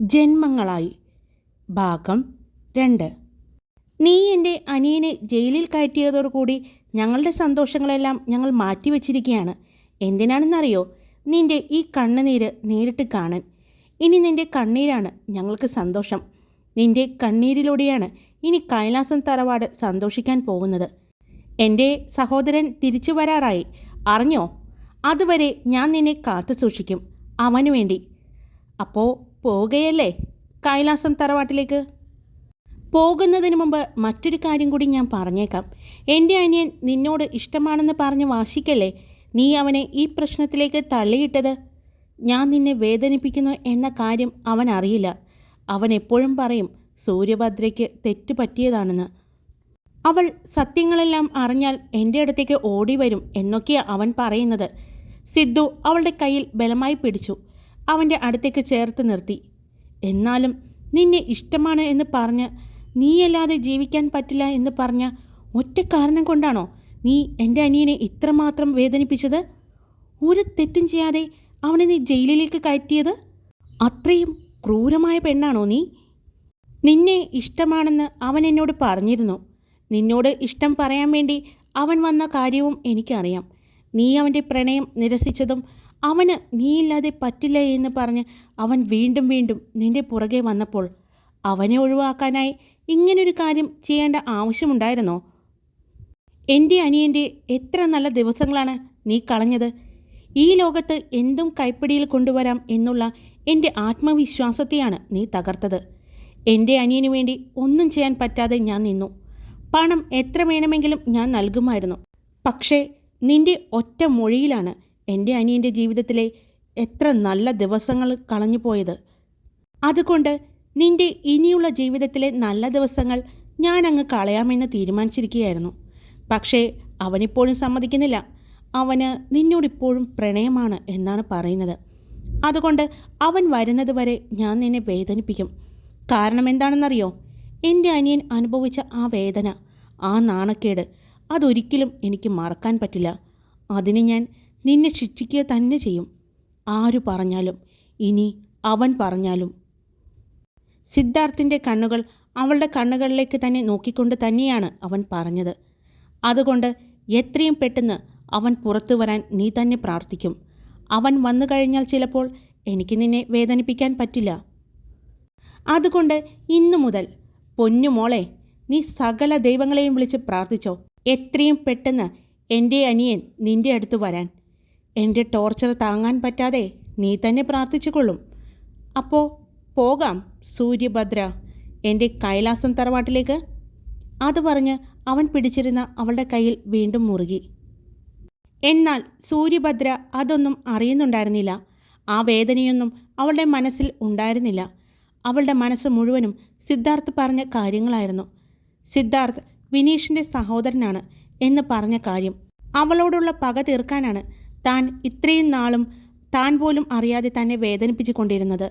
ജന്മങ്ങളായി. ഭാഗം രണ്ട്. നീ എന്റെ അനിയനെ ജയിലിൽ കയറ്റിയതോടുകൂടി ഞങ്ങളുടെ സന്തോഷങ്ങളെല്ലാം ഞങ്ങൾ മാറ്റിവെച്ചിരിക്കുകയാണ്. എന്തിനാണെന്നറിയോ? നിന്റെ ഈ കണ്ണുനീര് നേരിട്ട് കാണാൻ. ഇനി നിന്റെ കണ്ണീരാണ് ഞങ്ങൾക്ക് സന്തോഷം. നിന്റെ കണ്ണീരിലൂടെയാണ് ഇനി കൈലാസം തറവാട് സന്തോഷിക്കാൻ പോകുന്നത്. എന്റെ സഹോദരൻ തിരിച്ചു വരാറായി. അറിഞ്ഞോ? അതുവരെ ഞാൻ നിന്നെ കാത്തു സൂക്ഷിക്കും അവനു വേണ്ടി അപ്പോൾ പോവുകയല്ലേ കൈലാസം തറവാട്ടിലേക്ക്. പോകുന്നതിന് മുമ്പ് മറ്റൊരു കാര്യം കൂടി ഞാൻ പറഞ്ഞേക്കാം. എന്റെ അനിയൻ നിന്നോട് ഇഷ്ടമാണെന്ന് പറഞ്ഞ് വാശിക്കല്ലേ? നീ അവനെ ഈ പ്രശ്നത്തിലേക്ക് തള്ളിയിട്ടത്? ഞാൻ നിന്നെ വേദനിപ്പിക്കുന്നു എന്ന കാര്യം അവൻ അറിയില്ല. അവൻ എപ്പോഴും പറയും സൂര്യഭദ്രയ്ക്ക് തെറ്റ് പറ്റിയതാണെന്ന്. അവൾ സത്യങ്ങളെല്ലാം അറിഞ്ഞാൽ എന്റെ അടുത്തേക്ക് ഓടി വരും എന്നൊക്കെയാണ് അവൻ പറയുന്നത്. സിദ്ധു അവളുടെ കയ്യിൽ ബലമായി പിടിച്ചു. അവന്റെ അടുത്തേക്ക് ചേർത്ത് നിർത്തി. എന്നാലും നിന്നെ ഇഷ്ടമാണ് എന്ന് പറഞ്ഞ് നീയല്ലാതെ ജീവിക്കാൻ പറ്റില്ല എന്ന് പറഞ്ഞ ഒറ്റ കാരണം കൊണ്ടാണോ നീ എന്റെ അനിയനെ ഇത്രമാത്രം വേദനിപ്പിച്ചത്? ഒരു തെറ്റും ചെയ്യാതെ അവനെ നീ ജയിലിലേക്ക് കയറ്റിയത്? അത്രയും ക്രൂരമായ പെണ്ണാണോ നീ? നിന്നെ ഇഷ്ടമാണെന്ന് അവൻ എന്നോട് പറഞ്ഞിരുന്നു. നിന്നോട് ഇഷ്ടം പറയാൻ വേണ്ടി അവൻ വന്ന കാര്യവും എനിക്കറിയാം. നീ അവന്റെ പ്രണയം നിരസിച്ചതും അവന് നീയില്ലാതെ പറ്റില്ല എന്ന് പറഞ്ഞ് അവൻ വീണ്ടും വീണ്ടും നിന്റെ പുറകെ വന്നപ്പോൾ അവനെ ഒഴിവാക്കാനായി ഇങ്ങനൊരു കാര്യം ചെയ്യേണ്ട ആവശ്യമുണ്ടായിരുന്നോ? എന്റെ അനിയന്റെ എത്ര നല്ല ദിവസങ്ങളാണ് നീ കളഞ്ഞത്. ഈ ലോകത്ത് എന്തും കൈപ്പിടിയിൽ കൊണ്ടുവരാം എന്നുള്ള എന്റെ ആത്മവിശ്വാസത്തെയാണ് നീ തകർത്തത്. എന്റെ അനിയന് വേണ്ടി ഒന്നും ചെയ്യാൻ പറ്റാതെ ഞാൻ നിന്നു. പണം എത്ര വേണമെങ്കിലും ഞാൻ നൽകുമായിരുന്നു. പക്ഷേ നിന്റെ ഒറ്റ മൊഴിയിലാണ് എന്റെ അനിയന്റെ ജീവിതത്തിലെ എത്ര നല്ല ദിവസങ്ങൾ കളഞ്ഞു പോയത്. അതുകൊണ്ട് നിന്റെ ഇനിയുള്ള ജീവിതത്തിലെ നല്ല ദിവസങ്ങൾ ഞാൻ അങ്ങ് കളയാമെന്ന് തീരുമാനിച്ചിരിക്കുകയായിരുന്നു. പക്ഷേ അവനിപ്പോഴും സമ്മതിക്കുന്നില്ല. അവന് നിന്നോടിപ്പോഴും പ്രണയമാണ് എന്നാണ് പറയുന്നത്. അതുകൊണ്ട് അവൻ വരുന്നത് വരെ ഞാൻ നിന്നെ വേദനിപ്പിക്കും. കാരണം എന്താണെന്നറിയോ? എന്റെ അനിയൻ അനുഭവിച്ച ആ വേദന ആ നാണക്കേട് അതൊരിക്കലും എനിക്ക് മറക്കാൻ പറ്റില്ല. അതിന് ഞാൻ നിന്നെ ശിക്ഷിക്കുക തന്നെ ചെയ്യും. ആരു പറഞ്ഞാലും ഇനി അവൻ പറഞ്ഞാലും. സിദ്ധാർത്ഥിന്റെ കണ്ണുകൾ അവളുടെ കണ്ണുകളിലേക്ക് തന്നെ നോക്കിക്കൊണ്ട് തന്നെയാണ് അവൻ പറഞ്ഞത്. അതുകൊണ്ട് എത്രയും പെട്ടെന്ന് അവൻ പുറത്തു വരാൻ നീ തന്നെ പ്രാർത്ഥിക്കും. അവൻ വന്നു കഴിഞ്ഞാൽ ചിലപ്പോൾ എനിക്ക് നിന്നെ വേദനിപ്പിക്കാൻ പറ്റില്ല. അതുകൊണ്ട് ഇന്നു മുതൽ പൊന്നുമോളെ നീ സകല ദൈവങ്ങളെയും വിളിച്ച് പ്രാർത്ഥിച്ചോ. എത്രയും പെട്ടെന്ന് എന്റെ അനിയൻ നിന്റെ അടുത്ത് വരാൻ. എന്റെ ടോർച്ചർ താങ്ങാൻ പറ്റാതെ നീ തന്നെ പ്രാർത്ഥിച്ചുകൊള്ളും. അപ്പോൾ പോകാം സൂര്യഭദ്ര എന്റെ കൈലാസം തറവാട്ടിലേക്ക്. അത് പറഞ്ഞ് അവൻ പിടിച്ചിരുന്ന അവളുടെ കയ്യിൽ വീണ്ടും മുറുകി. എന്നാൽ സൂര്യഭദ്ര അതൊന്നും അറിയുന്നുണ്ടായിരുന്നില്ല. ആ വേദനയൊന്നും അവളുടെ മനസ്സിൽ ഉണ്ടായിരുന്നില്ല. അവളുടെ മനസ്സ് മുഴുവനും സിദ്ധാർത്ഥ് പറഞ്ഞ കാര്യങ്ങളായിരുന്നു. സിദ്ധാർത്ഥ് വിനീഷിന്റെ സഹോദരനാണ് എന്ന് പറഞ്ഞ കാര്യം അവളോടുള്ള പക തീർക്കാനാണ് താൻ ഇത്രയും നാളും താൻ പോലും അറിയാതെ തന്നെ വേദനിപ്പിച്ചു കൊണ്ടിരുന്നത്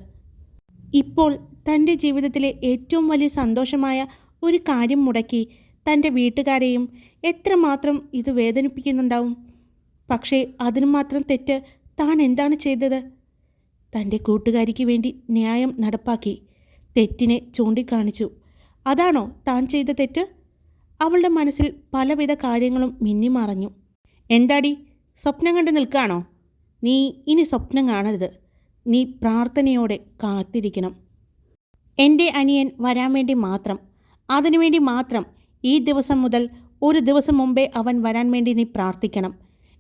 ഇപ്പോൾ തന്റെ ജീവിതത്തിലെ ഏറ്റവും വലിയ സന്തോഷമായ ഒരു കാര്യം മുടക്കി തന്റെ വീട്ടുകാരെയും എത്രമാത്രം ഇത് വേദനിപ്പിക്കുന്നുണ്ടാവും? പക്ഷേ അതിനു മാത്രം തെറ്റ് താൻ എന്താണ് ചെയ്തത്? തന്റെ കൂട്ടുകാരിക്ക് വേണ്ടി ന്യായം നടപ്പാക്കി തെറ്റിനെ ചൂണ്ടിക്കാണിച്ചു. അതാണോ താൻ ചെയ്ത തെറ്റ്? അവളുടെ മനസ്സിൽ പലവിധ കാര്യങ്ങളും മിന്നിമറഞ്ഞു. എന്താടി? സ്വപ്നം കണ്ട് നിൽക്കാണോ നീ ഇനി സ്വപ്നം കാണരുത്. നീ പ്രാർത്ഥനയോടെ കാത്തിരിക്കണം. എന്റെ അനിയൻ വരാൻ വേണ്ടി മാത്രം അതിനുവേണ്ടി മാത്രം ഈ ദിവസം മുതൽ ഒരു ദിവസം മുമ്പേ അവൻ വരാൻ വേണ്ടി നീ പ്രാർത്ഥിക്കണം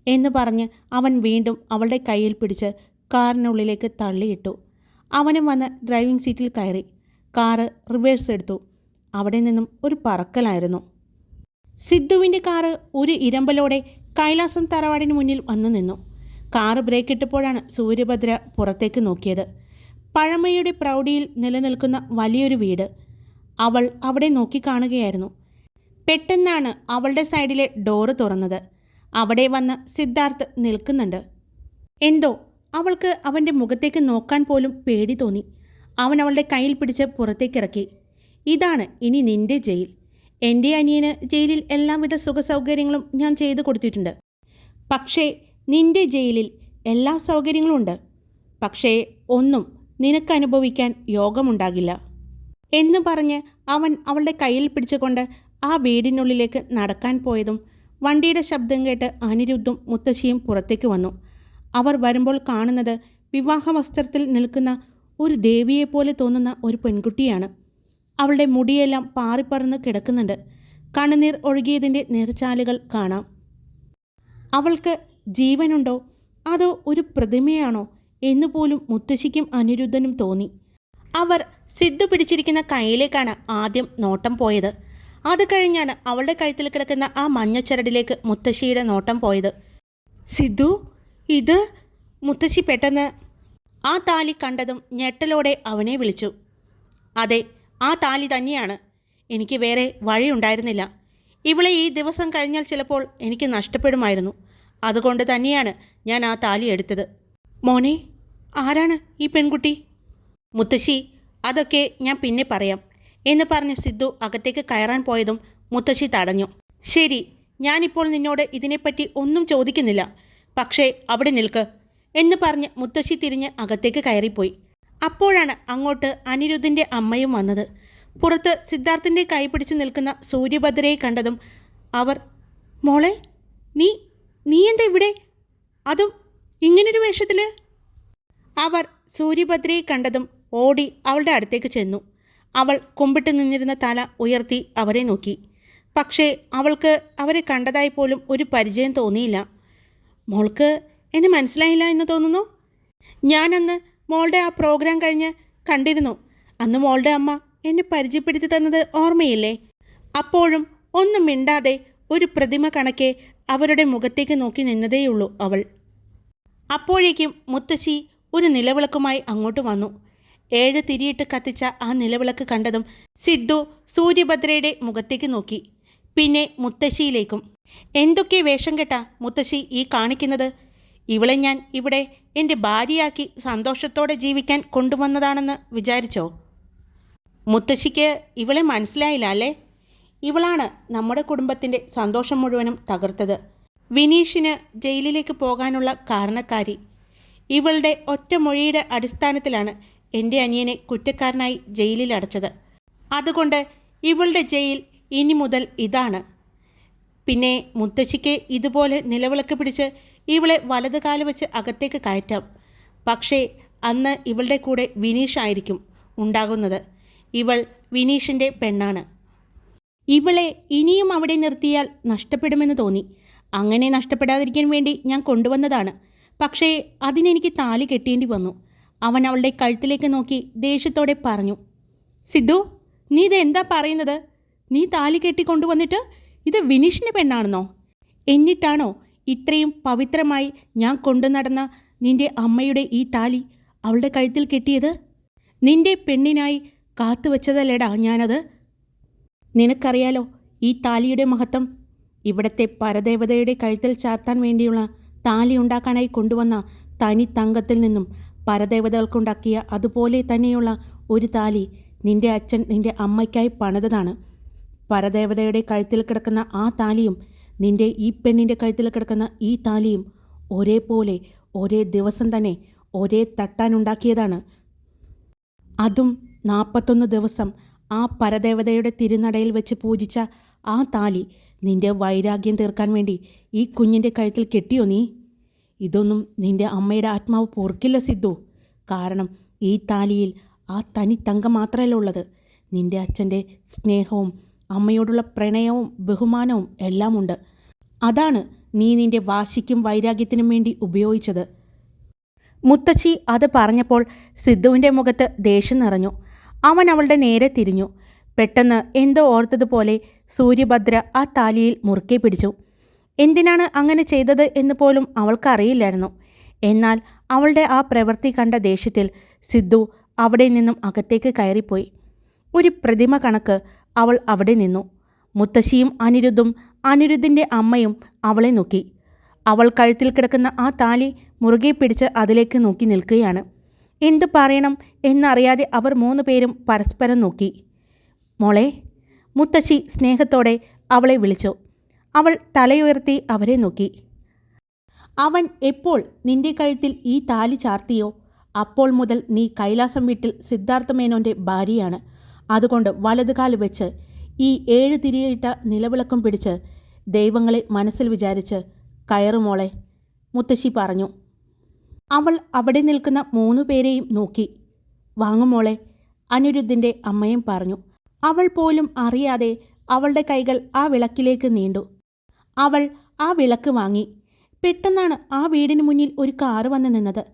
എന്ന് പറഞ്ഞ് അവൻ വീണ്ടും അവളുടെ കയ്യിൽ പിടിച്ച് കാറിനുള്ളിലേക്ക് തള്ളിയിട്ടു. അവനും വന്ന് ഡ്രൈവിംഗ് സീറ്റിൽ കയറി. കാറ് റിവേഴ്സ് എടുത്തു. അവിടെ നിന്നും ഒരു പറക്കലായിരുന്നു. സിദ്ധുവിന്റെ കാറ് ഒരു ഇരമ്പലോടെ കൈലാസം തറവാടിന് മുന്നിൽ വന്നു നിന്നു. കാറ് ബ്രേക്ക് ഇട്ടപ്പോഴാണ് സൂര്യഭദ്ര പുറത്തേക്ക് നോക്കിയത്. പഴമയുടെ പ്രൗഢിയിൽ നിലനിൽക്കുന്ന വലിയൊരു വീട്. അവൾ അവിടെ നോക്കിക്കാണുകയായിരുന്നു പെട്ടെന്നാണ് അവളുടെ സൈഡിലെ ഡോറ് തുറന്നത്. അവിടെ വന്ന് സിദ്ധാർത്ഥ് നിൽക്കുന്നുണ്ട്. എന്തോ അവൾക്ക് അവന്റെ മുഖത്തേക്ക് നോക്കാൻ പോലും പേടി തോന്നി. അവൻ അവളുടെ കയ്യിൽ പിടിച്ച് പുറത്തേക്കിറക്കി ഇതാണ് ഇനി നിന്റെ ജയിൽ. എന്റെ അനിയന് ജയിലിൽ എല്ലാവിധ സുഖ സൗകര്യങ്ങളും ഞാൻ ചെയ്തു കൊടുത്തിട്ടുണ്ട്. പക്ഷേ നിന്റെ ജയിലിൽ എല്ലാ സൗകര്യങ്ങളും ഉണ്ട്. പക്ഷേ ഒന്നും നിനക്ക് അനുഭവിക്കാൻ യോഗമുണ്ടാകില്ല. എന്ന് പറഞ്ഞ് അവൻ അവളുടെ കയ്യിൽ പിടിച്ചുകൊണ്ട് ആ വീടിനുള്ളിലേക്ക് നടക്കാൻ പോയതും വണ്ടിയുടെ ശബ്ദം കേട്ട് അനിരുദ്ധും മുത്തശ്ശിയും പുറത്തേക്ക് വന്നു. അവർ വരുമ്പോൾ കാണുന്നത് വിവാഹ വസ്ത്രത്തിൽ നിൽക്കുന്ന ഒരു ദേവിയെപ്പോലെ തോന്നുന്ന ഒരു പെൺകുട്ടിയാണ്. അവളുടെ മുടിയെല്ലാം പാറിപ്പറന്ന് കിടക്കുന്നുണ്ട്. കണ്ണുനീർ ഒഴുകിയതിന്റെ നീർച്ചാലുകൾ കാണാം. അവൾക്ക് ജീവനുണ്ടോ? അതോ ഒരു പ്രതിമയാണോ? എന്നുപോലും മുത്തശ്ശിക്കും അനിരുദ്ധനും തോന്നി. അവർ സിദ്ധു പിടിച്ചിരിക്കുന്ന കൈയിലേക്കാണ് ആദ്യം നോട്ടം പോയത്. അത് കഴിഞ്ഞാണ് അവളുടെ കഴുത്തിൽ കിടക്കുന്ന ആ മഞ്ഞച്ചരടിലേക്ക് മുത്തശ്ശിയുടെ നോട്ടം പോയത്. സിദ്ധു ഇത് മുത്തശ്ശി പെട്ടെന്ന്? ആ താലി കണ്ടതും ഞെട്ടലോടെ അവനെ വിളിച്ചു. അതെ ആ താലി തന്നെയാണ്. എനിക്ക് വേറെ വഴിയുണ്ടായിരുന്നില്ല. ഇവളെ ഈ ദിവസം കഴിഞ്ഞാൽ ചിലപ്പോൾ എനിക്ക് നഷ്ടപ്പെടുമായിരുന്നു. അതുകൊണ്ട് തന്നെയാണ് ഞാൻ ആ താലി എടുത്തത്. മോനെ ആരാണ് ഈ പെൺകുട്ടി? മുത്തശ്ശി അതൊക്കെ ഞാൻ പിന്നെ പറയാം എന്ന് പറഞ്ഞ് സിദ്ധു അകത്തേക്ക് കയറാൻ പോയതും മുത്തശ്ശി തടഞ്ഞു. ശരി ഞാനിപ്പോൾ നിന്നോട് ഇതിനെപ്പറ്റി ഒന്നും ചോദിക്കുന്നില്ല. പക്ഷേ അവിടെ നിൽക്ക് എന്ന് പറഞ്ഞ് മുത്തശ്ശി തിരിഞ്ഞ് അകത്തേക്ക് കയറിപ്പോയി. അപ്പോഴാണ് അങ്ങോട്ട് അനിരുദ്ധിന്റെ അമ്മയും വന്നത്. പുറത്ത് സിദ്ധാർത്ഥിന്റെ കൈ പിടിച്ച് നിൽക്കുന്ന സൂര്യഭദ്രയെ കണ്ടതും അവർ മോളെ നീ നീ എന്താ ഇവിടെ? അതും ഇങ്ങനൊരു വേഷത്തിൽ അവർ സൂര്യഭദ്രയെ കണ്ടതും ഓടി അവളുടെ അടുത്തേക്ക് ചെന്നു. അവൾ കുമ്പിട്ട് നിന്നിരുന്ന തല ഉയർത്തി അവരെ നോക്കി. പക്ഷേ അവൾക്ക് അവരെ കണ്ടതായി പോലും ഒരു പരിചയം തോന്നിയില്ല. മോൾക്ക് എന്നെ മനസ്സിലായില്ല എന്ന് തോന്നുന്നു? ഞാനന്ന് മോളുടെ ആ പ്രോഗ്രാം കഴിഞ്ഞ് കണ്ടിരുന്നു. അന്ന് മോളുടെ അമ്മ എന്നെ പരിചയപ്പെടുത്തി തന്നത് ഓർമ്മയില്ലേ? അപ്പോഴും ഒന്നും മിണ്ടാതെ ഒരു പ്രതിമ കണക്കെ അവരുടെ മുഖത്തേക്ക് നോക്കി നിന്നതേയുള്ളൂ അവൾ. അപ്പോഴേക്കും മുത്തശ്ശി ഒരു നിലവിളക്കുമായി അങ്ങോട്ട് വന്നു. ഏഴ് തിരിയിട്ട് കത്തിച്ച ആ നിലവിളക്ക് കണ്ടതും സിദ്ധു സൂര്യഭദ്രയുടെ മുഖത്തേക്ക് നോക്കി. പിന്നെ മുത്തശ്ശിയിലേക്കും. എന്തൊക്കെ വേഷം കെട്ടാ മുത്തശ്ശി ഈ കാണിക്കുന്നത്? ഇവളെ ഞാൻ ഇവിടെ എന്റെ ഭാര്യയാക്കി സന്തോഷത്തോടെ ജീവിക്കാൻ കൊണ്ടുവന്നതാണെന്ന് വിചാരിച്ചോ? മുത്തശ്ശിക്ക് ഇവളെ മനസ്സിലായില്ല അല്ലേ? ഇവളാണ് നമ്മുടെ കുടുംബത്തിന്റെ സന്തോഷം മുഴുവനും തകർത്തത്. വിനീഷിന് ജയിലിലേക്ക് പോകാനുള്ള കാരണക്കാരി. ഇവളുടെ ഒറ്റ മൊഴിയുടെ അടിസ്ഥാനത്തിലാണ് എന്റെ അനിയനെ കുറ്റക്കാരനായി ജയിലിൽ അടച്ചത്. അതുകൊണ്ട് ഇവളുടെ ജയിൽ ഇനി മുതൽ ഇതാണ്. പിന്നെ മുത്തശ്ശിക്ക് ഇതുപോലെ നിലവിളക്ക് പിടിച്ച് ഇവളെ വലത് കാൽ വെച്ച് അകത്തേക്ക് കയറ്റാം. പക്ഷേ അന്ന് ഇവളുടെ കൂടെ വിനീഷ് ആയിരിക്കും ഉണ്ടാകുന്നത്. ഇവൾ വിനീഷിന്റെ പെണ്ണാണ്. ഇവളെ ഇനിയും അവിടെ നിർത്തിയാൽ നഷ്ടപ്പെടുമെന്ന് തോന്നി. അങ്ങനെ നഷ്ടപ്പെടാതിരിക്കാൻ വേണ്ടി ഞാൻ കൊണ്ടുവന്നതാണ്. പക്ഷേ അതിനെനിക്ക് താലി കെട്ടേണ്ടി വന്നു. അവൻ അവളുടെ കഴുത്തിലേക്ക് നോക്കി ദേഷ്യത്തോടെ പറഞ്ഞു സിദ്ധു നീ ഇതെന്താ പറയുന്നത്? നീ താലി കെട്ടി കൊണ്ടുവന്നിട്ട് ഇത് വിനീഷിന്റെ പെണ്ണാണെന്നോ? എന്നിട്ടാണോ ഇത്രയും പവിത്രമായി ഞാൻ കൊണ്ടു നടന്ന നിന്റെ അമ്മയുടെ ഈ താലി അവളുടെ കഴുത്തിൽ കെട്ടിയത്? നിന്റെ പെണ്ണിനായി കാത്തുവച്ചതല്ലേടാ ഞാനത്? നിനക്കറിയാലോ ഈ താലിയുടെ മഹത്വം? ഇവിടത്തെ പരദേവതയുടെ കഴുത്തിൽ ചാർത്താൻ വേണ്ടിയുള്ള താലി ഉണ്ടാക്കാനായി കൊണ്ടുവന്ന തനി തങ്കത്തിൽ നിന്നും പരദേവതകൾക്കുണ്ടാക്കിയ അതുപോലെ തന്നെയുള്ള ഒരു താലി നിന്റെ അച്ഛൻ നിന്റെ അമ്മയ്ക്കായി പണിതതാണ്. പരദേവതയുടെ കഴുത്തിൽ കിടക്കുന്ന ആ താലിയും നിന്റെ ഈ പെണ്ണിന്റെ കഴുത്തിൽ കിടക്കുന്ന ഈ താലിയും ഒരേപോലെ ഒരേ ദിവസം തന്നെ ഒരേ തട്ടാനുണ്ടാക്കിയതാണ് അതും നാൽപ്പത്തൊന്ന് ദിവസം ആ പരദേവതയുടെ തിരുനടയിൽ വെച്ച് പൂജിച്ച ആ താലി നിന്റെ വൈരാഗ്യം തീർക്കാൻ വേണ്ടി ഈ കുഞ്ഞിന്റെ കഴുത്തിൽ കെട്ടിയോ നീ? ഇതൊന്നും നിന്റെ അമ്മയുടെ ആത്മാവ് പൊറുക്കില്ല സിദ്ധു. കാരണം ഈ താലിയിൽ ആ തനി തങ്കം മാത്രമല്ല ഉള്ളത്. നിന്റെ അച്ഛന്റെ സ്നേഹവും അമ്മയോടുള്ള പ്രണയവും ബഹുമാനവും എല്ലാമുണ്ട്. അതാണ് നീ നിന്റെ വാശിക്കും വൈരാഗ്യത്തിനും വേണ്ടി ഉപയോഗിച്ചത്. മുത്തച്ഛി അത് പറഞ്ഞപ്പോൾ സിദ്ധുവിന്റെ മുഖത്ത് ദേഷ്യം നിറഞ്ഞു. അവൻ അവളുടെ നേരെ തിരിഞ്ഞു. പെട്ടെന്ന് എന്തോ ഓർത്തതുപോലെ സൂര്യഭദ്ര ആ താലിയിൽ മുറുക്കെ പിടിച്ചു. എന്തിനാണ് അങ്ങനെ ചെയ്തത് എന്ന് പോലും അവൾക്കറിയില്ലായിരുന്നു. എന്നാൽ അവളുടെ ആ പ്രവൃത്തി കണ്ട ദേഷ്യത്തിൽ സിദ്ധു അവിടെ നിന്നും അകത്തേക്ക് കയറിപ്പോയി. ഒരു പ്രതിമ കണക്ക് അവൾ അവിടെ നിന്നു. മുത്തശ്ശിയും അനിരുദ്ധും അനിരുദ്ധിന്റെ അമ്മയും അവളെ നോക്കി. അവൾ കഴുത്തിൽ കിടക്കുന്ന ആ താലി മുറുകെ പിടിച്ച് അതിലേക്ക് നോക്കി നിൽക്കുകയാണ്. എന്തു പറയണം എന്നറിയാതെ അവർ മൂന്ന് പേരും പരസ്പരം നോക്കി. മോളെ മുത്തശ്ശി സ്നേഹത്തോടെ അവളെ വിളിച്ചു. അവൾ തലയുയർത്തി അവരെ നോക്കി. അവൻ എപ്പോൾ നിന്റെ കഴുത്തിൽ ഈ താലി ചാർത്തിയോ? അപ്പോൾ മുതൽ നീ കൈലാസം വീട്ടിൽ സിദ്ധാർത്ഥ മേനോന്റെ ഭാര്യയാണ്. അതുകൊണ്ട് വലതുകാൽ വെച്ച് ഈ ഏഴ് തിരിയിട്ട നിലവിളക്കം പിടിച്ച് ദൈവങ്ങളെ മനസ്സിൽ വിചാരിച്ച് കയറുമോളെ മുത്തശ്ശി പറഞ്ഞു. അവൾ അവിടെ നിൽക്കുന്ന മൂന്നു പേരെയും നോക്കി. വാങ്ങുമോളെ അനിരുദ്ധിന്റെ അമ്മയും പറഞ്ഞു. അവൾ പോലും അറിയാതെ അവളുടെ കൈകൾ ആ വിളക്കിലേക്ക് നീണ്ടു. അവൾ ആ വിളക്ക് വാങ്ങി. പെട്ടെന്നാണ് ആ വീടിന് മുന്നിൽ ഒരു കാറ് വന്ന് നിന്നത്.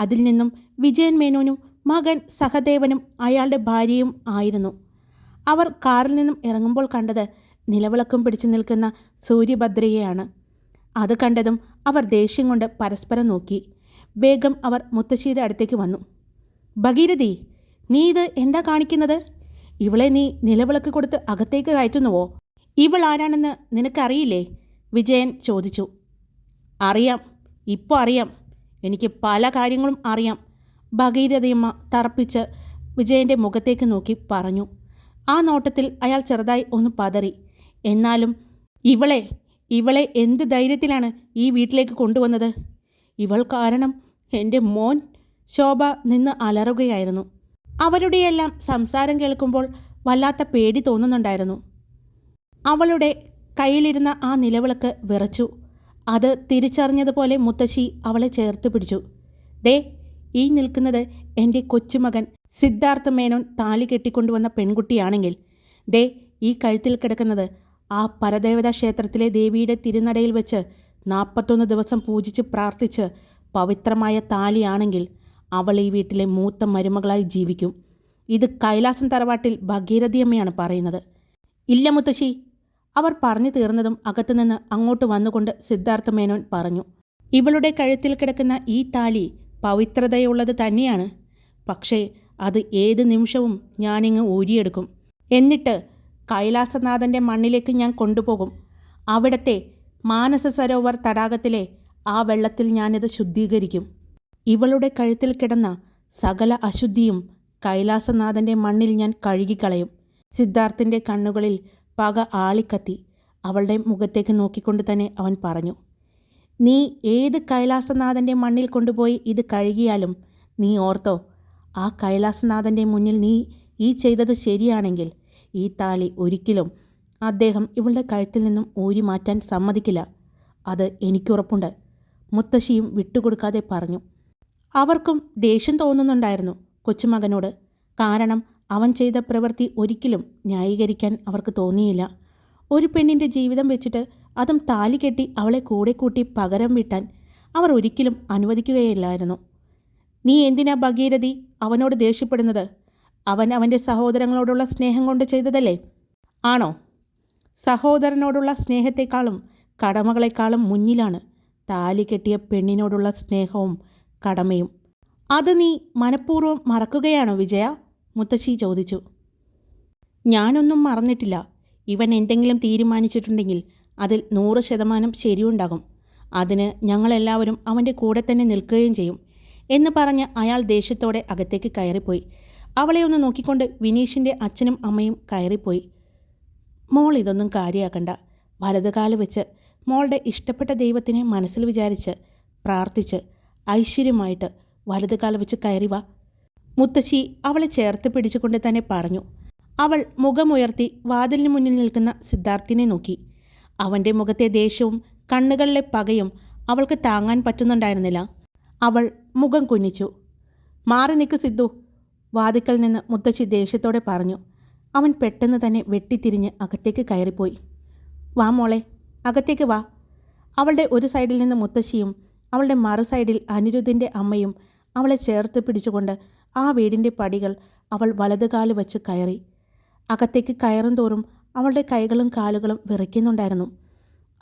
അതിൽ നിന്നും വിജയൻ മേനോനും മകൻ സഹദേവനും അയാളുടെ ഭാര്യയും ആയിരുന്നു. അവർ കാറിൽ നിന്നും ഇറങ്ങുമ്പോൾ കണ്ടത് നിലവിളക്കും പിടിച്ചു നിൽക്കുന്ന സൂര്യഭദ്രയെയാണ്. അത് കണ്ടതും അവർ ദേഷ്യം കൊണ്ട് പരസ്പരം നോക്കി. വേഗം അവർ മുത്തശ്ശിയുടെ അടുത്തേക്ക് വന്നു. ഭഗീരഥി നീ ഇത് എന്താ കാണിക്കുന്നത്? ഇവളെ നീ നിലവിളക്ക് കൊടുത്ത് അകത്തേക്ക് കയറ്റുന്നുവോ? ഇവൾ ആരാണെന്ന് നിനക്കറിയില്ലേ? വിജയൻ ചോദിച്ചു. അറിയാം ഇപ്പോൾ അറിയാം. എനിക്ക് പല കാര്യങ്ങളും അറിയാം. ഭഗീരഥയമ്മ തറപ്പിച്ച് വിജയന്റെ മുഖത്തേക്ക് നോക്കി പറഞ്ഞു. ആ നോട്ടത്തിൽ അയാൾ ചെറുതായി ഒന്ന് പതറി. എന്നാലും ഇവളെ ഇവളെ എന്ത് ധൈര്യത്തിലാണ് ഈ വീട്ടിലേക്ക് കൊണ്ടുവന്നത്? ഇവൾ കാരണം എന്റെ മോൻ ശോഭ നിന്ന് അലറുകയായിരുന്നു. അവരുടെയെല്ലാം സംസാരം കേൾക്കുമ്പോൾ വല്ലാത്ത പേടി തോന്നുന്നുണ്ടായിരുന്നു. അവളുടെ കയ്യിലിരുന്ന ആ നിലവിളക്ക് വിറച്ചു. അത് തിരിച്ചറിഞ്ഞതുപോലെ മുത്തശ്ശി അവളെ ചേർത്ത് പിടിച്ചു. ദേ ഈ നിൽക്കുന്നത് എന്റെ കൊച്ചുമകൻ സിദ്ധാർത്ഥ മേനോൻ താലി കെട്ടിക്കൊണ്ടുവന്ന പെൺകുട്ടിയാണെങ്കിൽ. ദേ ഈ കഴുത്തിൽ കിടക്കുന്നത് ആ പരദേവതാ ക്ഷേത്രത്തിലെ ദേവിയുടെ തിരുനടയിൽ വെച്ച് നാൽപ്പത്തൊന്ന് ദിവസം പൂജിച്ച് പ്രാർത്ഥിച്ച് പവിത്രമായ താലിയാണെങ്കിൽ അവൾ ഈ വീട്ടിലെ മൂത്ത മരുമകളായി ജീവിക്കും. ഇത് കൈലാസം തറവാട്ടിൽ ഭഗീരഥിയമ്മയാണ് പറയുന്നത്. ഇല്ല മുത്തശ്ശി. അവർ പറഞ്ഞു തീർന്നതും അകത്തുനിന്ന് അങ്ങോട്ട് വന്നുകൊണ്ട് സിദ്ധാർത്ഥ മേനോൻ പറഞ്ഞു ഇവളുടെ കഴുത്തിൽ കിടക്കുന്ന ഈ താലി പവിത്രതയുള്ളത് തന്നെയാണ്. പക്ഷേ അത് ഏത് നിമിഷവും ഞാനിങ്ങ് ഊരിയെടുക്കും. എന്നിട്ട് കൈലാസനാഥന്റെ മണ്ണിലേക്ക് ഞാൻ കൊണ്ടുപോകും. അവിടത്തെ മാനസ സരോവർ തടാകത്തിലെ ആ വെള്ളത്തിൽ ഞാനിത് ശുദ്ധീകരിക്കും. ഇവളുടെ കഴുത്തിൽ കിടന്ന സകല അശുദ്ധിയും കൈലാസനാഥന്റെ മണ്ണിൽ ഞാൻ കഴുകിക്കളയും. സിദ്ധാർത്ഥിന്റെ കണ്ണുകളിൽ പക ആളിക്കത്തി. അവളുടെ മുഖത്തേക്ക് നോക്കിക്കൊണ്ട് തന്നെ അവൻ പറഞ്ഞു നീ ഏത് കൈലാസനാഥന്റെ മണ്ണിൽ കൊണ്ടുപോയി ഇത് കഴുകിയാലും നീ ഓർത്തോ ആ കൈലാസനാഥന്റെ മുന്നിൽ നീ ഈ ചെയ്തത് ശരിയാണെങ്കിൽ ഈ താളി ഒരിക്കലും അദ്ദേഹം ഇവളുടെ കഴുത്തിൽ നിന്നും ഊരി മാറ്റാൻ സമ്മതിക്കില്ല. അത് എനിക്കുറപ്പുണ്ട് മുത്തശ്ശിയും വിട്ടുകൊടുക്കാതെ പറഞ്ഞു. അവർക്കും ദേഷ്യം തോന്നുന്നുണ്ടായിരുന്നു കൊച്ചുമകനോട്. കാരണം അവൻ ചെയ്ത പ്രവൃത്തി ഒരിക്കലും ന്യായീകരിക്കാൻ അവർക്ക് തോന്നിയില്ല. ഒരു പെണ്ണിന്റെ ജീവിതം വെച്ചിട്ട് അതും താലി കെട്ടി അവളെ കൂടെ കൂട്ടി പകരം വിട്ടാൻ അവർ ഒരിക്കലും അനുവദിക്കുകയില്ലായിരുന്നു. നീ എന്തിനാ ഭഗീരഥി അവനോട് ദേഷ്യപ്പെടുന്നത്? അവൻ അവന്റെ സഹോദരങ്ങളോടുള്ള സ്നേഹം കൊണ്ട് ചെയ്തതല്ലേ? ആണോ? സഹോദരനോടുള്ള സ്നേഹത്തെക്കാളും കടമകളെക്കാളും മുന്നിലാണ് താലി കെട്ടിയ പെണ്ണിനോടുള്ള സ്നേഹവും കടമയും. അത് നീ മനഃപൂർവം മറക്കുകയാണോ വിജയ? മുത്തശ്ശി ചോദിച്ചു. ഞാനൊന്നും മറന്നിട്ടില്ല. ഇവൻ എന്തെങ്കിലും തീരുമാനിച്ചിട്ടുണ്ടെങ്കിൽ അതിൽ നൂറ് ശതമാനം ശരിയുണ്ടാകും. അതിന് ഞങ്ങളെല്ലാവരും അവന്റെ കൂടെ തന്നെ നിൽക്കുകയും ചെയ്യും എന്ന് പറഞ്ഞ് അയാൾ ദേഷ്യത്തോടെ അകത്തേക്ക് കയറിപ്പോയി. അവളെ ഒന്ന് നോക്കിക്കൊണ്ട് വിനീഷിന്റെ അച്ഛനും അമ്മയും കയറിപ്പോയി. മോൾ ഇതൊന്നും കാര്യമാക്കണ്ട വലതുകാൽ വെച്ച് മോളുടെ ഇഷ്ടപ്പെട്ട ദൈവത്തിനെ മനസ്സിൽ വിചാരിച്ച് പ്രാർത്ഥിച്ച് ഐശ്വര്യമായിട്ട് വലതുകാൽ വെച്ച് കയറി വാ. മുത്തശ്ശി അവളെ ചേർത്ത് പിടിച്ചുകൊണ്ട് തന്നെ പറഞ്ഞു. അവൾ മുഖമുയർത്തി വാതിലിന് മുന്നിൽ നിൽക്കുന്ന സിദ്ധാർത്ഥിനെ നോക്കി. അവന്റെ മുഖത്തെ ദേഷ്യവും കണ്ണുകളിലെ പകയും അവൾക്ക് താങ്ങാൻ പറ്റുന്നുണ്ടായിരുന്നില്ല. അവൾ മുഖം കുനിച്ചു. മാറി നിൽക്ക് സിദ്ധു വാതിക്കൽ നിന്ന് മുത്തശ്ശി ദേഷ്യത്തോടെ പറഞ്ഞു. അവൻ പെട്ടെന്ന് തന്നെ വെട്ടിത്തിരിഞ്ഞ് അകത്തേക്ക് കയറിപ്പോയി. വാ മോളെ അകത്തേക്ക് വാ. അവളുടെ ഒരു സൈഡിൽ നിന്ന് മുത്തശ്ശിയും അവളുടെ മറു സൈഡിൽ അനിരുദ്ധിന്റെ അമ്മയും അവളെ ചേർത്ത് പിടിച്ചുകൊണ്ട് ആ വീടിന്റെ പടികൾ അവൾ വലതുകാൽ വച്ച് കയറി. അകത്തേക്ക് കയറും തോറും അവളുടെ കൈകളും കാലുകളും വിറയ്ക്കുന്നുണ്ടായിരുന്നു.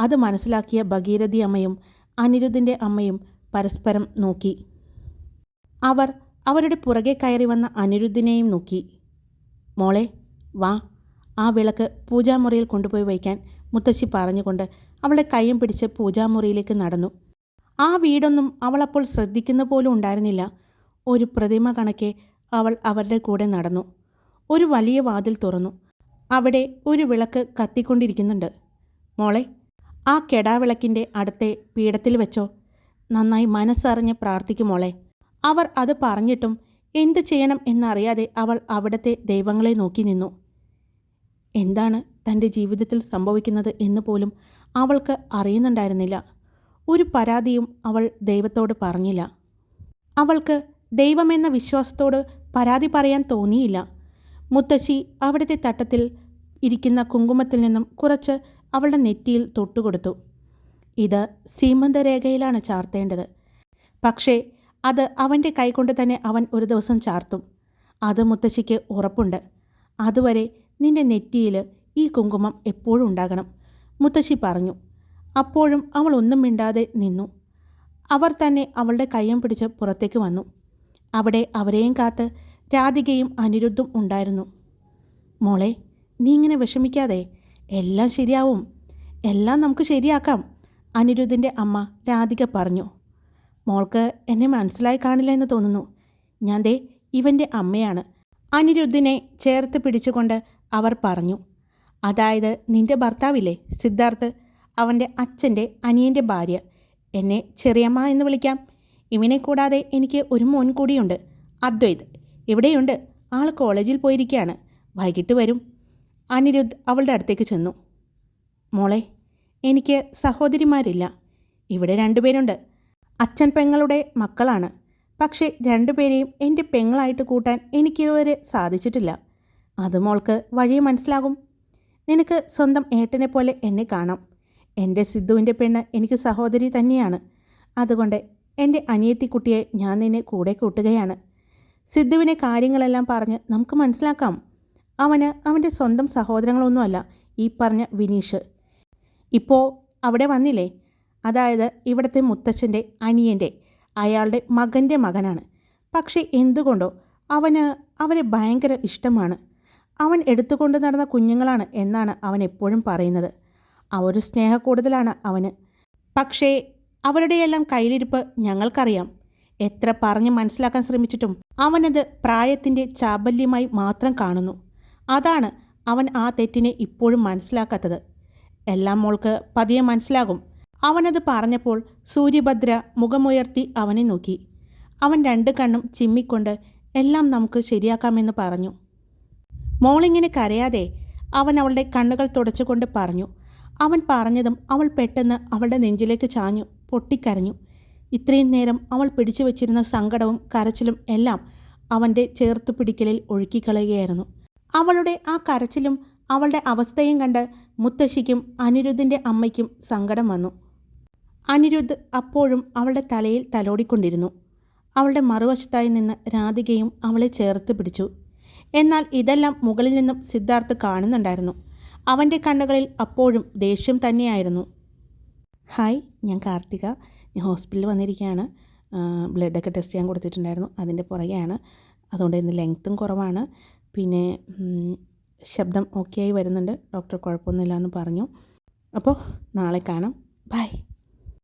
അത് മനസ്സിലാക്കിയ ഭഗീരഥി അമ്മയും അനിരുദ്ധിന്റെ അമ്മയും പരസ്പരം നോക്കി. അവർ അവരുടെ പുറകെ കയറി വന്ന അനിരുദ്ധിനെയും നോക്കി. മോളെ വാ. ആ വിളക്ക് പൂജാമുറിയിൽ കൊണ്ടുപോയി വയ്ക്കാൻ മുത്തശ്ശി പറഞ്ഞുകൊണ്ട് അവളുടെ കൈയും പിടിച്ച് പൂജാമുറിയിലേക്ക് നടന്നു. ആ വീടൊന്നും അവളപ്പോൾ ശ്രദ്ധിക്കുന്ന പോലും ഉണ്ടായിരുന്നില്ല. ഒരു പ്രതിമ കണക്കെ അവൾ അവരുടെ കൂടെ നടന്നു. ഒരു വലിയ വാതിൽ തുറന്നു. അവിടെ ഒരു വിളക്ക് കത്തിക്കൊണ്ടിരിക്കുന്നുണ്ട്. മോളെ ആ കെടാവിളക്കിന്റെ അടുത്തെ പീഠത്തിൽ വെച്ചോ. നന്നായി മനസ്സറിഞ്ഞ് പ്രാർത്ഥിക്കും മോളെ. അവർ അത് പറഞ്ഞിട്ടും എന്ത് ചെയ്യണം എന്നറിയാതെ അവൾ അവിടുത്തെ ദൈവങ്ങളെ നോക്കി നിന്നു. എന്താണ് തന്റെ ജീവിതത്തിൽ സംഭവിക്കുന്നത് എന്ന് പോലും അവൾക്ക് അറിയുന്നുണ്ടായിരുന്നില്ല. ഒരു പരാതിയും അവൾ ദൈവത്തോട് പറഞ്ഞില്ല. അവൾക്ക് ദൈവമെന്ന വിശ്വാസത്തോട് പരാതി പറയാൻ തോന്നിയില്ല. മുത്തശ്ശി അവിടുത്തെ തട്ടത്തിൽ ഇരിക്കുന്ന കുങ്കുമത്തിൽ നിന്നും കുറച്ച് അവളുടെ നെറ്റിയിൽ തൊട്ടുകൊടുത്തു. ഇത് സീമന്തരേഖയിലാണ് ചാർത്തേണ്ടത്. പക്ഷേ അത് അവന്റെ കൈകൊണ്ട് തന്നെ അവൻ ഒരു ദിവസം ചാർത്തും. അത് മുത്തശ്ശിക്ക് ഉറപ്പുണ്ട്. അതുവരെ നിന്റെ നെറ്റിയിൽ ഈ കുങ്കുമം എപ്പോഴും ഉണ്ടാകണം മുത്തശ്ശി പറഞ്ഞു. അപ്പോഴും അവൾ ഒന്നും മിണ്ടാതെ നിന്നു. അവർ തന്നെ അവളുടെ കയ്യം പിടിച്ച് പുറത്തേക്ക് വന്നു. അവിടെ അവരെയും കാത്ത് രാധികയും അനിരുദ്ധും ഉണ്ടായിരുന്നു. മോളെ നീ ഇങ്ങനെ വിഷമിക്കാതെ എല്ലാം ശരിയാവും. എല്ലാം നമുക്ക് ശരിയാക്കാം അനിരുദ്ധിന്റെ അമ്മ രാധിക പറഞ്ഞു. മോൾക്ക് എന്നെ മനസ്സിലായി കാണില്ല എന്ന് തോന്നുന്നു. ഞാൻ ദേ ഇവന്റെ അമ്മയാണ് അനിരുദ്ധിനെ ചേർത്ത് പിടിച്ചുകൊണ്ട് അവർ പറഞ്ഞു. അതായത് നിന്റെ ഭർത്താവില്ലേ സിദ്ധാർത്ഥ്? അവന്റെ അച്ഛന്റെ അനിയന്റെ ഭാര്യ. എന്നെ ചെറിയമ്മ എന്ന് വിളിക്കാം. ഇവനെ കൂടാതെ എനിക്ക് ഒരു മോൻ കൂടിയുണ്ട് അദ്വൈത്. ഇവിടെയുണ്ട് ആൾ കോളേജിൽ പോയിരിക്കുകയാണ് വൈകിട്ട് വരും. അനിരുദ്ധ് അവളുടെ അടുത്തേക്ക് ചെന്നു. മോളെ എനിക്ക് സഹോദരിമാരില്ല. ഇവിടെ രണ്ടുപേരുണ്ട് അച്ഛൻ പെങ്ങളുടെ മക്കളാണ്. പക്ഷേ രണ്ടുപേരെയും എന്റെ പെങ്ങളായിട്ട് കൂട്ടാൻ എനിക്കിതുവരെ സാധിച്ചിട്ടില്ല. അത് മോൾക്ക് വഴിയെ മനസ്സിലാകും. നിനക്ക് സ്വന്തം ഏട്ടനെ പോലെ എന്നെ കാണാം. എന്റെ സിദ്ധുവിന്റെ പെണ്ണ് എനിക്ക് സഹോദരി തന്നെയാണ്. അതുകൊണ്ട് എന്റെ അനിയത്തിക്കുട്ടിയെ ഞാൻ നിന്നെ കൂടെ കൂട്ടുകയാണ്. സിദ്ധുവിനെ കാര്യങ്ങളെല്ലാം പറഞ്ഞ് നമുക്ക് മനസ്സിലാക്കാം. അവന് അവന്റെ സ്വന്തം സഹോദരങ്ങളൊന്നുമല്ല ഈ പറഞ്ഞ വിനീഷ്. ഇപ്പോൾ അവിടെ വന്നില്ലേ? അതായത് ഇവിടുത്തെ മുത്തച്ഛന്റെ അനിയന്റെ അയാളുടെ മകന്റെ മകനാണ്. പക്ഷേ എന്തുകൊണ്ടോ അവന് അവരെ ഭയങ്കര ഇഷ്ടമാണ്. അവൻ എടുത്തുകൊണ്ട് നടന്ന കുഞ്ഞുങ്ങളാണ് എന്നാണ് അവൻ എപ്പോഴും പറയുന്നത്. ആ സ്നേഹ കൂടുതലാണ് അവന്. പക്ഷേ അവരുടെയെല്ലാം കയ്യിലിരിപ്പ് ഞങ്ങൾക്കറിയാം. എത്ര പറഞ്ഞ് മനസ്സിലാക്കാൻ ശ്രമിച്ചിട്ടും അവനത് പ്രായത്തിന്റെ ചാബല്യമായി മാത്രം കാണുന്നു. അതാണ് അവൻ ആ തെറ്റിനെ ഇപ്പോഴും മനസ്സിലാക്കാത്തത്. എല്ലാം മോൾക്ക് പതിയെ മനസ്സിലാകും. അവനത് പറഞ്ഞപ്പോൾ സൂര്യഭദ്ര മുഖമുയർത്തി അവനെ നോക്കി. അവൻ രണ്ട് കണ്ണും ചിമ്മിക്കൊണ്ട് എല്ലാം നമുക്ക് ശരിയാക്കാമെന്ന് പറഞ്ഞു. മോളിങ്ങനെ കരയാതെ അവൻ അവളുടെ കണ്ണുകൾ തുടച്ചുകൊണ്ട് പറഞ്ഞു. അവൻ പറഞ്ഞതും അവൾ പെട്ടെന്ന് അവളുടെ നെഞ്ചിലേക്ക് ചാഞ്ഞു പൊട്ടിക്കരഞ്ഞു. ഇത്രയും നേരം അവൾ പിടിച്ചു വച്ചിരുന്ന സങ്കടവും കരച്ചിലും എല്ലാം അവന്റെ ചേർത്തു പിടിക്കലിൽ ഒഴുക്കിക്കളയുകയായിരുന്നു. അവളുടെ ആ കരച്ചിലും അവളുടെ അവസ്ഥയും കണ്ട് മുത്തശ്ശിക്കും അനിരുദ്ധിന്റെ അമ്മയ്ക്കും സങ്കടം വന്നു. അനിരുദ്ധ് അപ്പോഴും അവളുടെ തലയിൽ തലോടിക്കൊണ്ടിരുന്നു. അവളുടെ മറുവശത്തായി നിന്ന് രാധികയും അവളെ ചേർത്ത് പിടിച്ചു. എന്നാൽ ഇതെല്ലാം മുകളിൽ നിന്നും സിദ്ധാർത്ഥ് കാണുന്നുണ്ടായിരുന്നു. അവന്റെ കണ്ണുകളിൽ അപ്പോഴും ദേഷ്യം തന്നെയായിരുന്നു. ഹായ് ഞാൻ കാർത്തിക. ഹോസ്പിറ്റലിൽ വന്നിരിക്കുകയാണ്. ബ്ലഡൊക്കെ ടെസ്റ്റ് ചെയ്യാൻ കൊടുത്തിട്ടുണ്ടായിരുന്നു. അതിന്റെ പുറകെയാണ്. അതുകൊണ്ട് ഇന്ന് ലെങ്ത്തും കുറവാണ്. പിന്നെ ശബ്ദം ഓക്കെ ആയി വരുന്നുണ്ട്. ഡോക്ടർ കുഴപ്പമൊന്നുമില്ല എന്ന് പറഞ്ഞു. അപ്പോൾ നാളെ കാണാം. ബൈ.